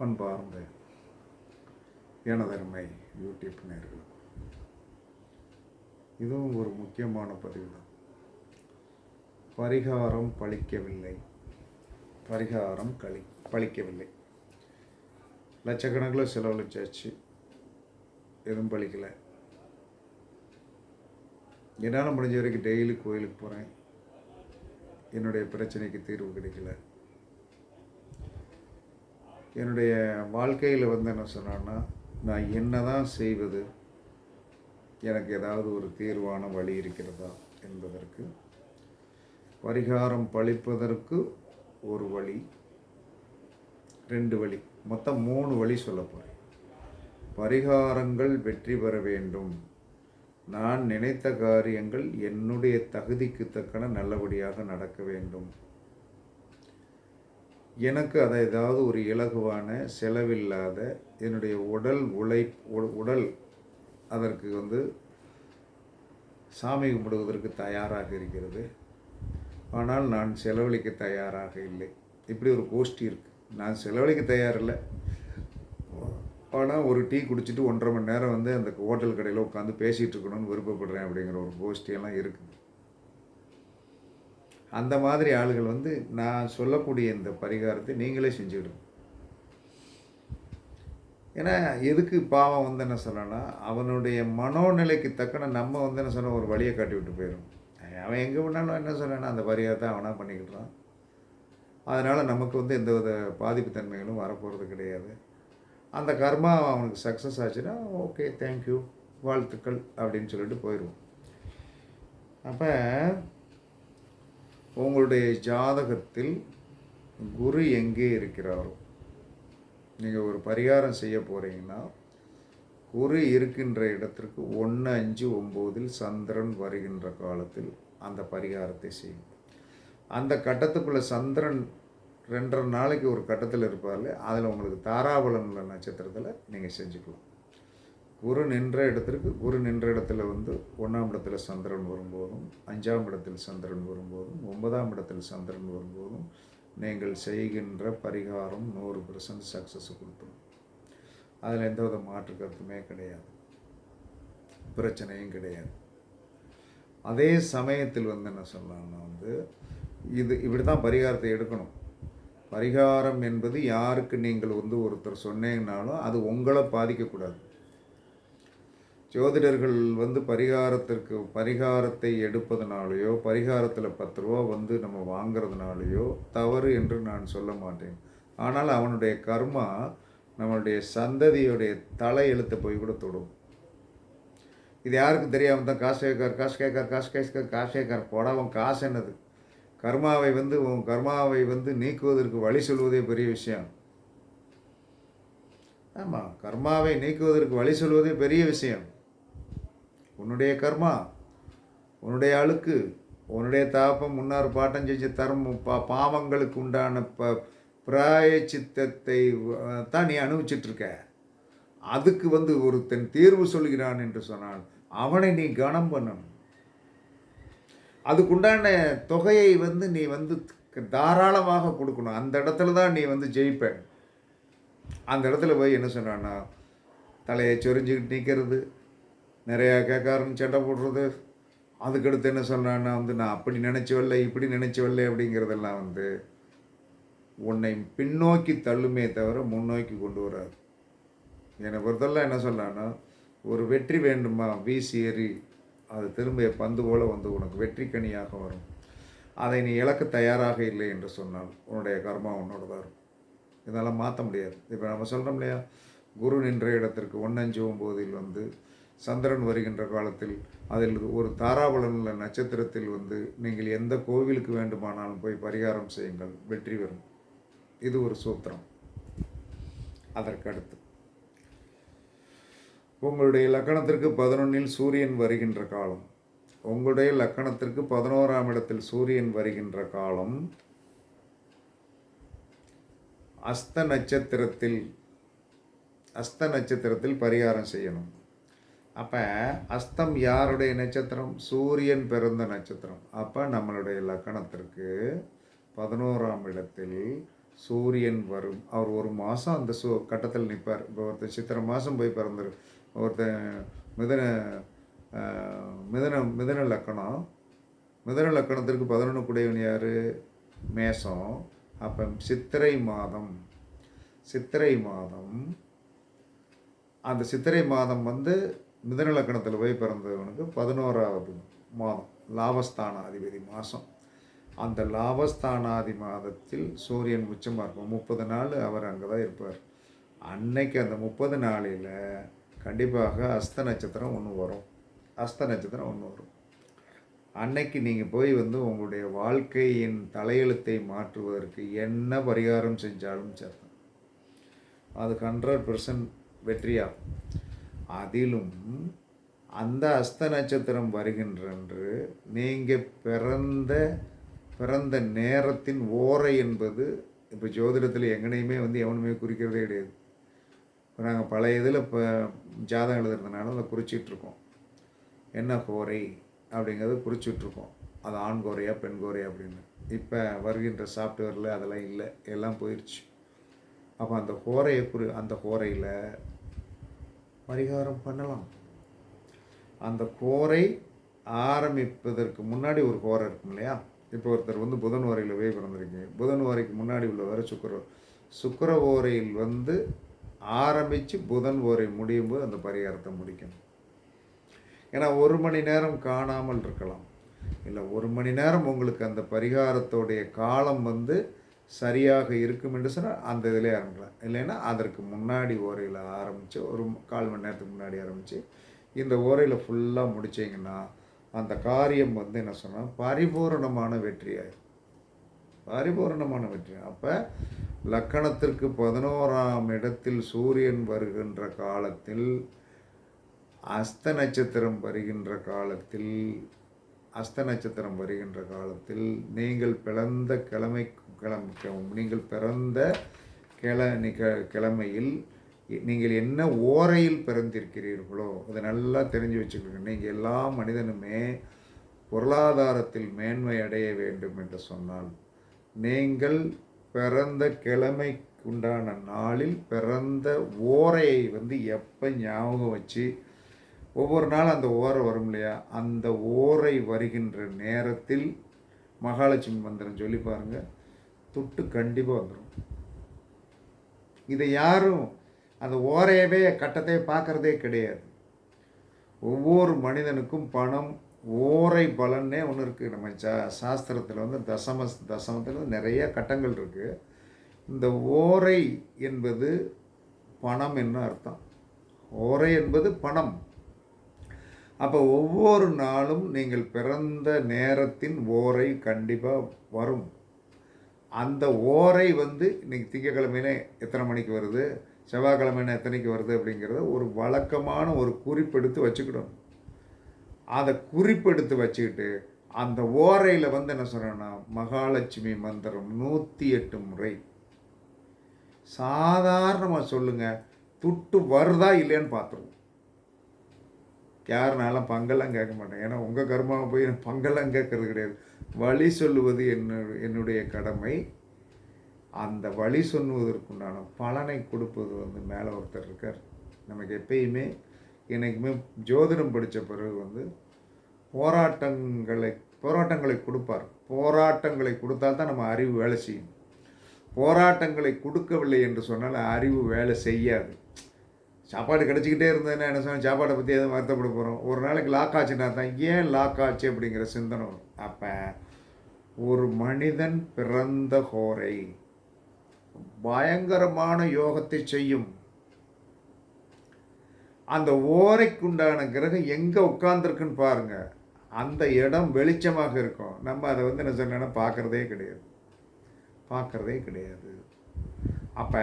பண்பார்ந்த எனதருமை யூடியூப் நேர்கள். இதுவும் ஒரு முக்கியமான பதிவு தான் பரிகாரம் பழிக்கவில்லை. பரிகாரம் களி பழிக்கவில்லை. லட்சக்கணக்கில் செலவழிச்சாச்சு. எதுவும் பழிக்கலை. என்னால் முடிஞ்ச வரைக்கும் டெய்லி கோயிலுக்கு போகிறேன் என்னுடைய பிரச்சனைக்கு தீர்வு கிடைக்கல. என்னுடைய வாழ்க்கையில் வந்து என்ன சொன்னான்னா நான் என்ன தான் செய்வது எனக்கு ஏதாவது ஒரு தீர்வான வழி இருக்கிறதா என்பதற்கு பரிகாரம் பழிப்பதற்கு ஒரு வழி ரெண்டு வழி மொத்தம் மூணு வழி சொல்ல போகிறேன் பரிகாரங்கள் வெற்றி பெற வேண்டும். நான் நினைத்த காரியங்கள் என்னுடைய தகுதிக்கு தக்கன நல்லபடியாக நடக்க வேண்டும். எனக்கு அதை ஏதாவது ஒரு இலகுவான செலவில்லாத என்னுடைய உடல் உழை உ- உடல் அதற்கு வந்து சாமி கும்பிடுவதற்கு தயாராக இருக்கிறது. ஆனால் நான் செலவழிக்க தயாராக இல்லை. இப்படி ஒரு கோஷ்டி இருக்குது நான் செலவழிக்க தயாரில்லை ஆனால் ஒரு டீ குடிச்சிட்டு ஒன்றரை மணி நேரம் வந்து அந்த ஹோட்டல் கடையில் உட்காந்து பேசிகிட்டு இருக்கணும்னு விருப்பப்படுறேன் அப்படிங்கிற ஒரு கோஷ்டியெல்லாம் இருக்குது அந்த மாதிரி ஆளுகள் வந்து நான் சொல்லக்கூடிய இந்த பரிகாரத்தை நீங்களே செஞ்சுக்கிடுங்க. ஏன்னா எதுக்கு பாவம் வந்து என்ன சொல்லனா அவனுடைய மனோநிலைக்கு தக்கன நம்ம வந்து என்ன சொன்ன ஒரு வழியை காட்டி விட்டு போயிடும் அவன் எங்கே வேணாலும் என்ன சொன்னா அந்த பரிகாரத்தை அவனாக பண்ணிக்கிட்டான் அதனால் நமக்கு வந்து எந்த வித பாதிப்பு தன்மைகளும் வரப்போகிறது கிடையாது. அந்த கர்மா அவனுக்கு சக்ஸஸ் ஆச்சுன்னா ஓகே தேங்க்யூ வாழ்த்துக்கள் அப்படின்னு சொல்லிட்டு போயிடுவோம் அப்போ உங்களுடைய ஜாதகத்தில் குரு எங்கே இருக்கிறாரோ நீங்கள் ஒரு பரிகாரம் செய்ய போகிறீங்கன்னா குரு இருக்கின்ற இடத்திற்கு ஒன்று அஞ்சு ஒம்போதில் சந்திரன் வருகின்ற காலத்தில் அந்த பரிகாரத்தை செய்யும். அந்த கட்டத்துக்குள்ள சந்திரன் ரெண்டரை நாளைக்கு ஒரு கட்டத்தில் இருப்பார்ல அதில் உங்களுக்கு தாராபலம் நட்சத்திரத்தில் நீங்கள் செஞ்சுக்கலாம். குரு நின்ற இடத்திற்கு குரு நின்ற இடத்துல வந்து ஒன்றாம் இடத்துல சந்திரன் வரும்போதும் அஞ்சாம் இடத்தில் சந்திரன் வரும்போதும் ஒன்பதாம் இடத்தில் சந்திரன் வரும்போதும் நீங்கள் செய்கின்ற பரிகாரம் நூறு பர்சன்ட் சக்ஸஸ் கொடுத்துரும் அதில் எந்த வித மாற்று கருத்துமே கிடையாது. பிரச்சனையும் கிடையாது. அதே சமயத்தில் வந்து என்ன சொல்லலாம்னா வந்து இது இப்படி தான் பரிகாரத்தை எடுக்கணும். பரிகாரம் என்பது யாருக்கு நீங்கள் வந்து ஒருத்தர் சொன்னீங்கனாலும் அது உங்களை பாதிக்கக்கூடாது. ஜோதிடர்கள் வந்து பரிகாரத்திற்கு பரிகாரத்தை எடுப்பதனாலேயோ பரிகாரத்தில் பத்து ரூபா வந்து நம்ம வாங்கிறதுனாலேயோ தவறு என்று நான் சொல்ல மாட்டேன். ஆனால் அவனுடைய கர்மா நம்மளுடைய சந்ததியுடைய தலை எழுத்தை போய் கூட தொடும். இது யாருக்கும் தெரியாமல் தான் காசு கேட்கார் காசு கேட்கார் காசு கேட்கார் காசு கேட்கார். போடா காசு என்னது? கர்மாவை வந்து உன் கர்மாவை வந்து நீக்குவதற்கு வழி சொல்வதே பெரிய விஷயம். ஆமாம் கர்மாவை நீக்குவதற்கு வழி சொல்வதே பெரிய விஷயம். உன்னுடைய கர்மா உன்னுடைய அழுக்கு உன்னுடைய தாப்பம் முன்னார் பாட்டம் செஞ்ச தர்ம பா பாவங்களுக்கு உண்டான ப பிராயச்சித்தத்தை தான் நீ அனுபவிச்சிட்ருக்க. அதுக்கு வந்து ஒருத்தன் தீர்வு சொல்கிறான் என்று சொன்னால் அவனை நீ கனம் பண்ணணும் அதுக்குண்டான தொகையை வந்து நீ வந்து தாராளமாக கொடுக்கணும். அந்த இடத்துல தான் நீ வந்து ஜெயிப்ப அந்த இடத்துல போய் என்ன சொன்னான்னா தலையை சொரிஞ்சுக்கிட்டு நிற்கிறது நிறையா கேட்காருன்னு சண்டை போடுறது. அதுக்கடுத்து என்ன சொன்னான்னா வந்து நான் அப்படி நினச்சி வரல இப்படி நினச்சி வரல அப்படிங்கிறதெல்லாம் வந்து உன்னை பின்னோக்கி தள்ளுமே தவிர முன்னோக்கி கொண்டு வராது. என்னை பொறுத்தெல்லாம் என்ன சொல்லலான்னா ஒரு வெற்றி வேண்டுமா? வீசி எறி அது திரும்ப பந்து போல் வந்து உனக்கு வெற்றி கனியாக வரும். அதை நீ இழக்க தயாராக இல்லை என்று சொன்னால் உன்னுடைய கர்மா உன்னோட தான் இருக்கும். இதனால் மாற்ற முடியாது. இப்போ நம்ம சொல்கிறோம் இல்லையா குரு நின்ற இடத்திற்கு ஒன்னஞ்சு ஒம்போதில் வந்து சந்திரன் வருகின்ற காலத்தில் அதில் ஒரு தாராபலன் உள்ள நட்சத்திரத்தில் வந்து நீங்கள் எந்த கோவிலுக்கு வேண்டுமானாலும் போய் பரிகாரம் செய்யுங்கள். வெற்றி பெறும். இது ஒரு சூத்திரம். அதற்கடுத்து உங்களுடைய லக்கணத்திற்கு பதினொன்னில் சூரியன் வருகின்ற காலம். உங்களுடைய லக்கணத்திற்கு பதினோராம் இடத்தில் சூரியன் வருகின்ற காலம் அஸ்த நட்சத்திரத்தில் அஸ்த நட்சத்திரத்தில் பரிகாரம் செய்யணும். அப்போ அஸ்தம் யாருடைய நட்சத்திரம்? சூரியன் பிறந்த நட்சத்திரம். அப்போ நம்மளுடைய லக்கணத்திற்கு பதினோராம் இடத்தில் சூரியன் வரும். அவர் ஒரு மாதம் அந்த சு கட்டத்தில் நிற்பார் இப்போ ஒருத்தர் சித்திரை மாதம் போய் பிறந்துரு ஒருத்தன் மிதன மிதன மிதன லக்கணம். மிதன லக்கணத்திற்கு பதினொன்று குடையவன் யார்? மேசம். அப்போ சித்திரை மாதம். சித்திரை மாதம். அந்த சித்திரை மாதம் வந்து மிதநிலக்கணத்தில் போய் பிறந்தவனுக்கு பதினோராவது மாதம் லாபஸ்தான அதிபதி மாதம் அந்த லாபஸ்தானாதி மாதத்தில் சூரியன் உச்சமாக இருக்கும் முப்பது நாள் அவர் அங்கே தான் இருப்பார். அன்னைக்கு அந்த முப்பது நாளில் கண்டிப்பாக அஸ்த நட்சத்திரம் ஒன்று வரும். அஸ்த நட்சத்திரம் ஒன்று வரும். அன்னைக்கு நீங்கள் போய் வந்து உங்களுடைய வாழ்க்கையின் தலையெழுத்தை மாற்றுவதற்கு என்ன பரிகாரம் செஞ்சாலும் சேர்த்தோம் அது ஹண்ட்ரட் பர்சன்ட் வெற்றியாகும். அதிலும் அந்த அஸ்த நட்சத்திரம் வருகின்றன்று நீங்கள் பிறந்த பிறந்த நேரத்தின் ஓரை என்பது இப்போ ஜோதிடத்தில் எங்கனையுமே வந்து எவனுமே குறிக்கிறதே கிடையாது. இப்போ நாங்கள் பழைய இதில் இப்போ ஜாதகம் எழுதுறதுனால அதை குறிச்சிட்ருக்கோம் என்ன கோரை அப்படிங்கிறத குறிச்சிட்ருக்கோம் அது ஆண் கோரையா பெண் கோரையா அப்படின்னு. இப்போ வருகின்ற சாஃப்ட்வேரில் அதெல்லாம் இல்லை எல்லாம் போயிடுச்சு அப்போ அந்த கோரையை குறி அந்த கோரையில் பரிகாரம் பண்ணலாம். அந்த கோரை ஆரம்பிப்பதற்கு முன்னாடி ஒரு கோரை இருக்கும் இல்லையா? இப்போ ஒருத்தர் வந்து புதன் ஓரையில் போய் பிறந்திருக்கீங்க. புதன் ஓரைக்கு முன்னாடி உள்ளவர் சுக்கர சுக்கர ஓரையில் வந்து ஆரம்பித்து புதன் ஓரை முடியும் போது அந்த பரிகாரத்தை முடிக்கணும். ஏன்னா ஒரு மணி நேரம் காணாமல் இருக்கலாம். இல்லை ஒரு மணி நேரம் உங்களுக்கு அந்த பரிகாரத்தோடைய காலம் வந்து சரியாக இருக்கும் என்று சொன்னால் அந்த இதிலே ஆரம்பிக்கலாம் இல்லைன்னா அதற்கு முன்னாடி ஓரையில் ஆரம்பித்து ஒரு கால் மணி நேரத்துக்கு முன்னாடி ஆரம்பித்து இந்த ஓரையில் ஃபுல்லாக முடிச்சிங்கன்னா அந்த காரியம் வந்து என்ன சொன்னால் பரிபூரணமான வெற்றியாயிரும். பரிபூரணமான வெற்றி. அப்போ லக்கணத்திற்கு பதினோராம் இடத்தில் சூரியன் வருகின்ற காலத்தில் அஸ்த நட்சத்திரம் வருகின்ற காலத்தில் அஸ்த நட்சத்திரம் வருகின்ற காலத்தில் நீங்கள் பிறந்த கிழமை கிழமை நீங்கள் பிறந்த கிழ நிக- கிழமையில் நீங்கள் என்ன ஓரையில் பிறந்திருக்கிறீர்களோ அதை நல்லா தெரிஞ்சு வச்சுக்கோங்க. நீங்கள் எல்லா மனிதனுமே பொருளாதாரத்தில் மேன்மை அடைய வேண்டும் என்று சொன்னால் நீங்கள் பிறந்த கிழமைக்குண்டான நாளில் பிறந்த ஓரையை வந்து எப்போ ஞாபகம் வச்சு ஒவ்வொரு நாள் அந்த ஓரை வரும் இல்லையா? அந்த ஓரை வருகின்ற நேரத்தில் மகாலட்சுமி மந்திரம் சொல்லி பாருங்கள் துட்டு கண்டிப்பாக வந்துடும் இதை யாரும் அந்த ஓரையவே கட்டத்தை பார்க்குறதே கிடையாது. ஒவ்வொரு மனிதனுக்கும் பணம் ஓரை பலன்னே ஒன்று இருக்குது நம்ம சா சாஸ்திரத்தில் வந்து தசம தசமத்தில் நிறைய கட்டங்கள் இருக்குது இந்த ஓரை என்பது பணம் என்ன அர்த்தம்? ஓரை என்பது பணம். அப்போ ஒவ்வொரு நாளும் நீங்கள் பிறந்த நேரத்தின் ஓரை கண்டிப்பாக வரும். அந்த ஓரை வந்து இன்னைக்கு திங்கக்கிழமையில எத்தனை மணிக்கு வருது? செவ்வாய்க்கிழமையில எத்தனைக்கு வருது அப்படிங்கிறத ஒரு வழக்கமான ஒரு குறிப்பெடுத்து வச்சுக்கிடணும் அதை குறிப்பெடுத்து வச்சுக்கிட்டு அந்த ஓரையில் வந்து என்ன சொல்கிறேன்னா மகாலட்சுமி மந்திரம் நூற்றி எட்டு முறை. சாதாரணமாக சொல்லுங்கள் துட்டு வருதா இல்லையான்னு பார்த்துருவோம். யாருனாலும் பங்கெல்லாம் கேட்க மாட்டேன். ஏன்னா உங்கள் கர்மாவை போய் நான் பங்கெல்லாம் கேட்கறது கிடையாது. வழி சொல்லுவது என்ன என்னுடைய கடமை. அந்த வழி சொல்லுவதற்குண்டான பலனை கொடுப்பது வந்து மேலே ஒருத்தர் இருக்கார். நமக்கு எப்பயுமே என்றைக்குமே ஜோதிடம் படித்த பிறகு வந்து போராட்டங்களை போராட்டங்களை கொடுப்பார். போராட்டங்களை கொடுத்தால் தான் நம்ம அறிவு வேலை செய்யும். போராட்டங்களை கொடுக்கவில்லை என்று சொன்னால் அறிவு வேலை செய்யாது. சாப்பாடு கிடச்சிக்கிட்டே இருந்ததுன்னா என்ன சொன்னால் சாப்பாடை பற்றி எதுவும் வருத்தப்பட போகிறோம் ஒரு நாளைக்கு லாக் ஆச்சுன்னா தான் ஏன் லாக் ஆச்சு அப்படிங்கிற சிந்தனை வரும். அப்போ ஒரு மனிதன் பிறந்த ஹோரை பயங்கரமான யோகத்தை செய்யும். அந்த ஓரைக்குண்டான கிரகம் எங்கே உட்கார்ந்துருக்குன்னு பாருங்கள் அந்த இடம் வெளிச்சமாக இருக்கும். நம்ம அதை வந்து என்ன சொன்னோன்னா பார்க்குறதே கிடையாது. பார்க்குறதே கிடையாது. அப்போ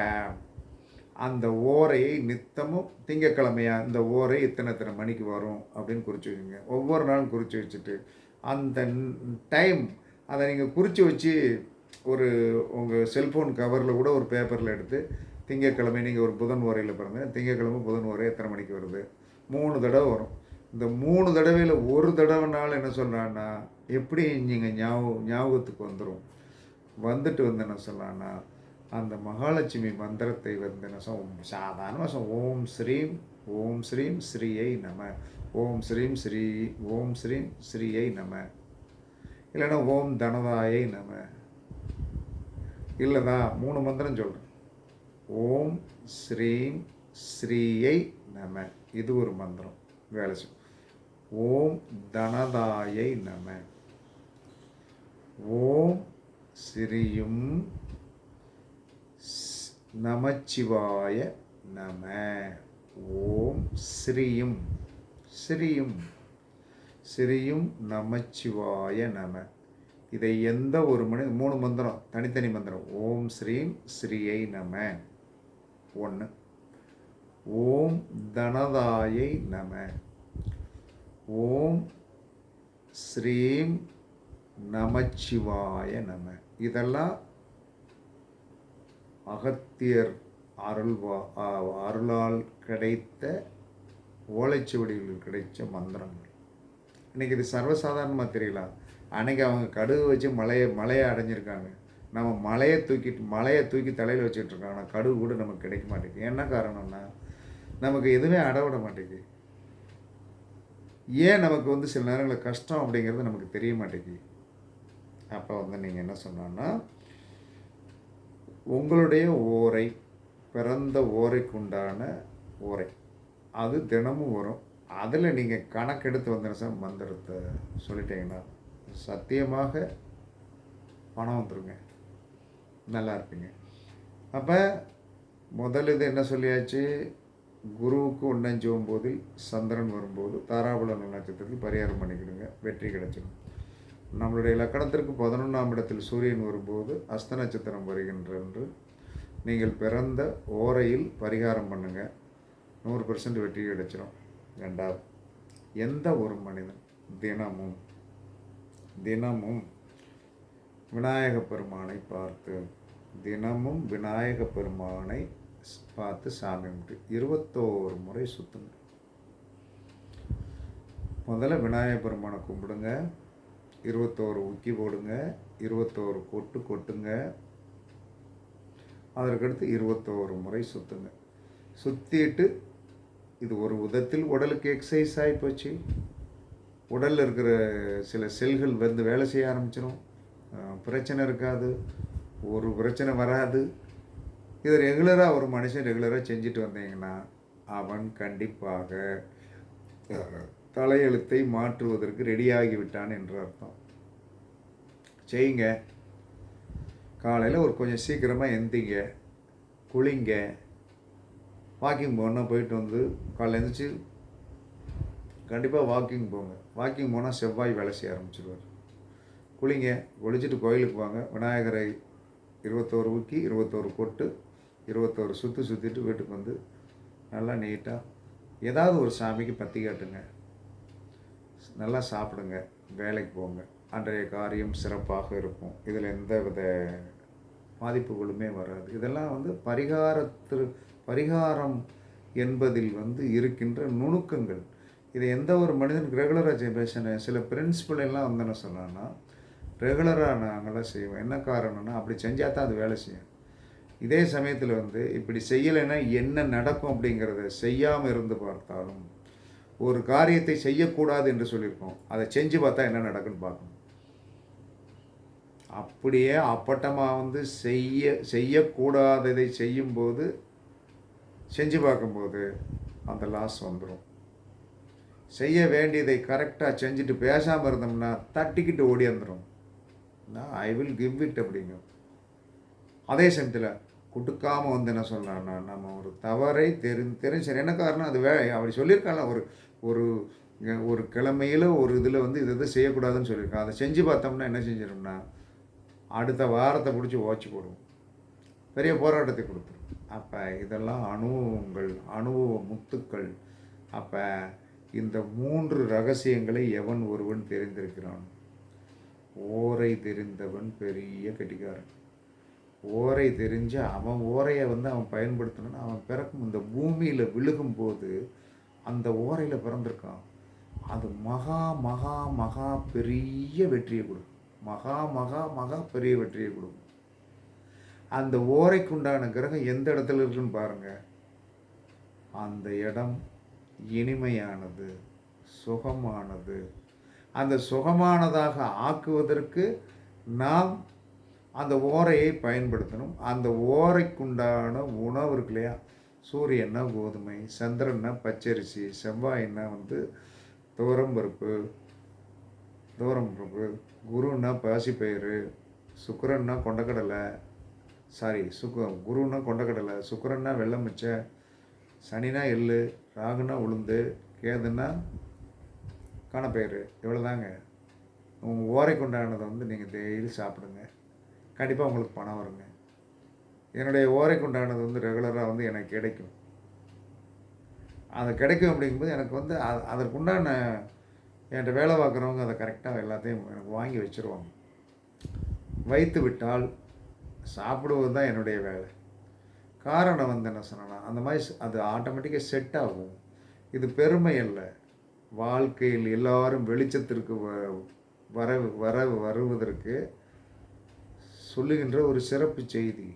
அந்த ஓரையை நித்தமும் திங்கக்கிழமையாக இந்த ஓரை இத்தனை இத்தனை மணிக்கு வரும் அப்படின்னு குறித்து வச்சுங்க ஒவ்வொரு நாளும் குறித்து வச்சுட்டு அந்த டைம் அதை நீங்கள் குறித்து வச்சு ஒரு உங்கள் செல்ஃபோன் கவரில் கூட ஒரு பேப்பரில் எடுத்து திங்கக்கிழமை நீங்கள் ஒரு புதன் ஓரையில் பிறந்த திங்கக்கிழமை புதன் ஓரை எத்தனை மணிக்கு வருது? மூணு தடவை வரும். இந்த மூணு தடவையில் ஒரு தடவைனால என்ன சொல்கிறான்னா எப்படி நீங்கள் ஞாபகம் ஞாபகத்துக்கு வந்துடும் வந்துட்டு வந்து என்ன சொல்லலான்னா அந்த மகாலட்சுமி மந்திரத்தை வந்து என்ன சொல்ல சாதாரணமாக ஓம் ஸ்ரீம் ஓம் ஸ்ரீம் ஸ்ரீயை நம ஓம் ஸ்ரீம் ஸ்ரீ ஓம் ஸ்ரீம் ஸ்ரீயை நம. இல்லைன்னா ஓம் தனதாயை நம. இல்லைதா மூணு மந்திரம் சொல்கிறேன் ஓம் ஸ்ரீம் ஸ்ரீயை நம. இது ஒரு மந்திரம். வேலை செய்யும் ஓம் தனதாயை நம. ஓம் ஸ்ரீயும் நமச்சிவாய நம. ஓம் ஸ்ரீயும் ஸ்ரீயும் ஸ்ரீயும் நமச்சிவாய நம. இதை எந்த ஒரு மணி மூணு மந்திரம் தனித்தனி மந்திரம். ஓம் ஸ்ரீம் ஸ்ரீயை நம. ஒன்று ஓம் தனதாயை நம. ஓம் ஸ்ரீம் நமச்சிவாய நம. இதெல்லாம் அகத்தியர் அருள்வா அருளால் கிடைத்த ஓலைச்சுவடிகளில் கிடைச்ச மந்திரங்கள். இன்னைக்கு இது சர்வசாதாரணமாக தெரியலாம் அன்றைக்கி அவங்க கடுகு வச்சு மலையை மலையை அடைஞ்சிருக்காங்க. நம்ம மலையை தூக்கிட்டு மலையை தூக்கி தலையில் வச்சுட்டு இருக்கோம் கடுகு கூட நமக்கு கிடைக்க மாட்டேங்குது. என்ன காரணம்னா நமக்கு எதுவுமே அடவிட மாட்டேங்குது. ஏன் நமக்கு வந்து சில நேரங்களில் கஷ்டம் அப்படிங்கிறது நமக்கு தெரிய மாட்டேங்குது? அப்போ வந்து நீங்கள் என்ன சொன்னோன்னா உங்களுடைய ஓரை பிறந்த ஓரைக்குண்டான ஓரை. அது தினமும் வரும். அதில் நீங்கள் கணக்கெடுத்து வந்த சார் மந்திரத்தை சொல்லிட்டீங்கன்னா சத்தியமாக பணம் வந்துருங்க. நல்லா இருப்பீங்க. அப்போ முதல் இது என்ன சொல்லியாச்சு? குருவுக்கு ஒன்றஞ்சோம் போதில் சந்திரன் வரும்போது தாராபுல நட்சத்திரத்தில் பரிகாரம் பண்ணிக்கிடுங்க. வெற்றி கிடைச்சிடும். நம்மளுடைய லக்கணத்திற்கு பதினொன்றாம் இடத்தில் சூரியன் வரும்போது அஸ்த நட்சத்திரம் வருகின்றன்று நீங்கள் பிறந்த ஓரையில் பரிகாரம் பண்ணுங்க. நூறு பெர்சன்ட் வெற்றி கிடைச்சிடும் ரெண்டாவது எந்த ஒரு மனிதன் தினமும் தினமும் விநாயக பெருமானை பார்த்து தினமும் விநாயக பெருமானை பார்த்து சாமி கும்பிட்டு இருபத்தோரு முறை சுத்துங்க முதல்ல விநாயக பெருமானை கும்பிடுங்க. இருபத்தோரு உக்கி போடுங்க இருபத்தோரு கொட்டு கொட்டுங்க. அதற்கடுத்து இருபத்தோரு முறை சுற்றுங்க சுற்றிட்டு இது ஒரு விதத்தில் உடலுக்கு எக்ஸசைஸ் ஆகி போச்சு உடலில் இருக்கிற சில செல்கள் வந்து வேலை செய்ய ஆரம்பிச்சிடும் பிரச்சனை இருக்காது. ஒரு பிரச்சனை வராது. இதை ரெகுலராக ஒரு மனுஷன் ரெகுலராக செஞ்சுட்டு வந்தீங்கன்னா அவன் கண்டிப்பாக தலையெழுத்தை மாற்றுவதற்கு ரெடியாகிவிட்டான் என்று அர்த்தம். செய்யுங்க. காலையில் ஒரு கொஞ்சம் சீக்கிரமாக எந்திங்க. குளிங்க. வாக்கிங் போனால் போயிட்டு வந்து காலையில் எழுந்திரிச்சு கண்டிப்பாக வாக்கிங் போங்க. வாக்கிங் போனால் செவ்வாய் வேலை செய்ய ஆரம்பிச்சிடுவார் குளிங்க. குளிச்சுட்டு கோயிலுக்கு வாங்க. விநாயகரை இருபத்தோரு ஊக்கி இருபத்தோரு கொட்டு இருபத்தோரு சுற்றி சுற்றிட்டு வீட்டுக்கு வந்து நல்லா நீட்டாக ஏதாவது ஒரு சாமிக்கு பற்றி காட்டுங்க. நல்லா சாப்பிடுங்க வேலைக்கு போங்க. அன்றைய காரியம் சிறப்பாக இருக்கும். இதில் எந்த வித பாதிப்புகளுமே வராது. இதெல்லாம் வந்து பரிகாரத்து பரிகாரம் என்பதில் வந்து இருக்கின்ற நுணுக்கங்கள். இதை எந்த ஒரு மனிதனுக்கு ரெகுலராக பேசின சில பிரின்சிபல் எல்லாம் வந்து என்ன சொன்னான்னா ரெகுலராக நாங்களாம் செய்வோம். என்ன காரணம்னா அப்படி செஞ்சால் தான் அது வேலை செய்யும். இதே சமயத்தில் வந்து இப்படி செய்யலைன்னா என்ன நடக்கும் அப்படிங்கிறத செய்யாமல் இருந்து பார்த்தாலும் ஒரு காரியத்தை செய்யக்கூடாது என்று சொல்லியிருக்கோம். அதை செஞ்சு பார்த்தா என்ன நடக்குன்னு பார்க்கணும். அப்படியே அப்பட்டமாக வந்து செய்ய செய்யக்கூடாததை செய்யும்போது செஞ்சு பார்க்கும்போது அந்த லாஸ் வந்துடும் செய்ய வேண்டியதை கரெக்டாக செஞ்சுட்டு பேசாமல் இருந்தோம்னா தட்டிக்கிட்டு ஓடியாந்துடும் நான் ஐ வில் கிவ் இட் அப்படிங்கும். அதே சமயத்தில் கொடுக்காம வந்து என்ன சொல்கிறான்னா நம்ம ஒரு தவறை தெரி தெரிஞ்சு என்ன காரணம்? அது வே அப்படி சொல்லியிருக்காங்களா ஒரு ஒரு ஒரு கிழமையில் ஒரு இதில் வந்து இது இதை செய்யக்கூடாதுன்னு சொல்லியிருக்கான். அதை செஞ்சு பார்த்தோம்னா என்ன செஞ்சிடும்னா அடுத்த வாரத்தை பிடிச்சி ஓச்சி போடுவோம். பெரிய போராட்டத்தை கொடுத்துரும். அப்போ இதெல்லாம் அனுபவங்கள் அனுபவ முத்துக்கள். அப்போ இந்த மூன்று ரகசியங்களை எவன் ஒருவன் தெரிந்திருக்கிறான்? ஓரை தெரிந்தவன் பெரிய கெட்டிக்காரன். ஓரை தெரிஞ்சு அவன் ஓரையை வந்து அவன் பயன்படுத்தணும்னு அவன் பிறக்கும் இந்த பூமியில் விழுகும்போது அந்த ஓரையில் பிறந்திருக்கான். அது மகா மகா மகா பெரிய வெற்றியை கொடுக்கும். மகா மகா மகா பெரிய வெற்றியை கொடுக்கும். அந்த ஓரைக்குண்டான கிரகம் எந்த இடத்துல இருக்குன்னு பாருங்கள் அந்த இடம் இனிமையானது சுகமானது. அந்த சுகமானதாக ஆக்குவதற்கு நாம் அந்த ஓரையை பயன்படுத்தணும். அந்த ஓரைக்குண்டான உணவு இருக்கு இல்லையா? சூரியன்னா கோதுமை சந்திரன்னா பச்சரிசி செவ்வாய்னா வந்து துவரம் பருப்பு துவரம் பருப்பு குருன்னா பாசிப்பயிறு சுக்கரன்னா கொண்டக்கடலை சாரி சுக்கு குருன்னா கொண்டக்கடலை சுக்கரன்னா வெள்ளமிச்சை சனினா எள்ளு ராகுனா உளுந்து கேதுன்னா காணப்பயிறு இவ்வளோதாங்க உங்கள் ஓரைக்குண்டானதை வந்து நீங்கள் டெய்லி சாப்பிடுங்க. கண்டிப்பாக உங்களுக்கு பணம் வருங்க. என்னுடைய ஓரைக்கு உண்டானது வந்து ரெகுலராக வந்து எனக்கு கிடைக்கும். அது கிடைக்கும் அப்படிங்கும்போது எனக்கு வந்து அது அதற்குண்டான என்கிட்ட வேலை பார்க்குறவங்க அதை கரெக்டாக எல்லாத்தையும் எனக்கு வாங்கி வச்சுருவாங்க. வைத்து விட்டால் சாப்பிடுவது தான் என்னுடைய வேலை. காரணம் வந்து என்ன சொன்னால் அந்த மாதிரி அது ஆட்டோமேட்டிக்காக செட் ஆகும். இது பெருமை இல்லை வாழ்க்கையில் எல்லாரும் வெளிச்சத்திற்கு வ- வர வர வருவதற்கு சொல்லுகின்ற ஒரு சிறப்பு செய்தி.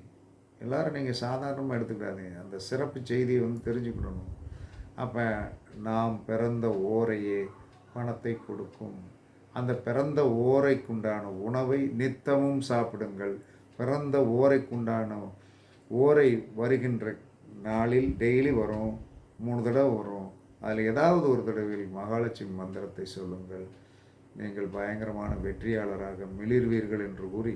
எல்லாரும் நீங்கள் சாதாரணமாக எடுத்துக்காதீங்க. அந்த சிறப்பு செய்தியை வந்து தெரிஞ்சுக்கிடணும் அப்போ நாம் பிறந்த ஓரையே பணத்தை கொடுக்கும். அந்த பிறந்த ஓரைக்குண்டான உணவை நித்தமும் சாப்பிடுங்கள். பிறந்த ஓரைக்குண்டான ஓரை வருகின்ற நாளில் டெய்லி வரும். மூணு தடவை வரும். அதில் ஏதாவது ஒரு தடவையில் மகாலட்சுமி மந்திரத்தை சொல்லுங்கள். நீங்கள் பயங்கரமான வெற்றியாளராக மிளிர்வீர்கள் என்று கூறி